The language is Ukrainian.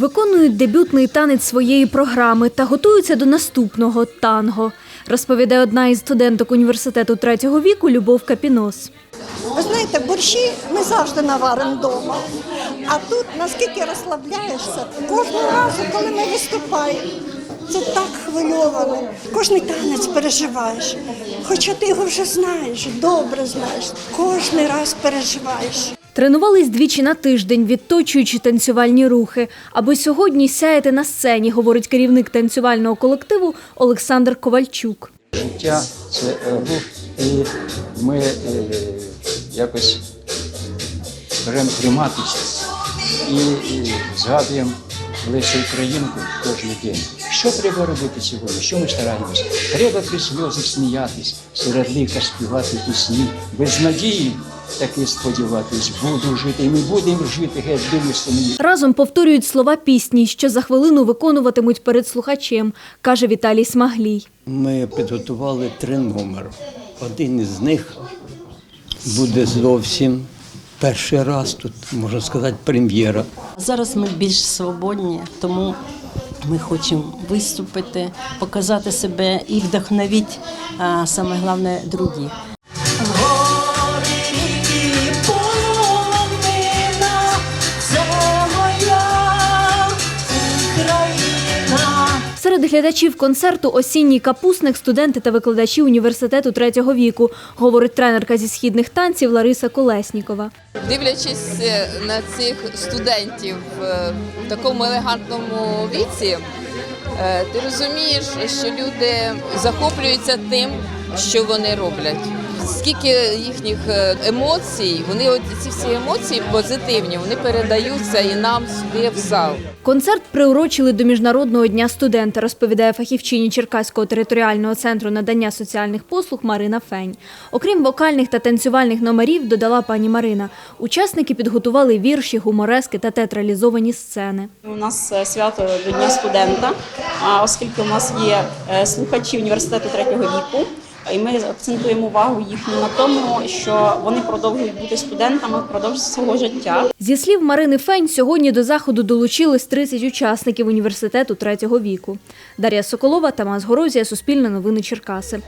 виконують дебютний танець своєї програми та готуються до наступного танго, розповідає одна із студенток університету третього віку Любов Капінос. Ви знаєте, борщі ми завжди наваримо вдома. А тут наскільки розслабляєшся, кожного разу, коли ми виступаємо, це так хвильовано. Кожний танець переживаєш. Хоча ти його вже знаєш, добре знаєш, кожний раз переживаєш. Тренувались двічі на тиждень, відточуючи танцювальні рухи. Аби сьогодні сяяти на сцені, говорить керівник танцювального колективу Олександр Ковальчук. життя це е, рух, і ми е, якось беремо триматися і, згадуємо лише Українку кожен день. Що треба робити сьогодні? Що ми стараємося? Треба крізь сльози сміятись, серед ліка співати пісні, без надії таки сподіватись, буду жити, і ми будемо жити, геть думаєш мені. Разом повторюють слова пісні, що за хвилину виконуватимуть перед слухачем, каже Віталій Смаглій. Ми підготували три номери. Один із них буде зовсім перший раз тут, можна сказати, прем'єра. Зараз ми більш свободні, тому ми хочемо виступити, показати себе і вдохновити, а, саме головне, других. Серед глядачів концерту осінній капусник студенти та викладачі університету третього віку, говорить тренерка зі східних танців Лариса Колеснікова. Дивлячись е, на цих студентів е, в такому елегантному віці, е, ти розумієш, що люди захоплюються тим, що вони роблять. Скільки їхніх е, емоцій, вони от ці всі емоції позитивні, вони передаються і нам сюди в зал. Концерт приурочили до Міжнародного дня студента, розповідає фахівчині Черкаського територіального центру надання соціальних послуг Марина Фень. Окрім вокальних та танцювальних номерів, додала пані Марина. Учасники підготували вірші, гуморески та театралізовані сцени. У нас е, свято до Дня студента, а оскільки у нас є е, слухачі університету третього віку, і ми акцентуємо увагу їхню на тому, що вони продовжують бути студентами впродовж свого життя. Зі слів Марини Фень, сьогодні до заходу долучились 30 учасників університету третього віку. Дар'я Соколова, Тамас Горозія, Суспільне новини Черкаси.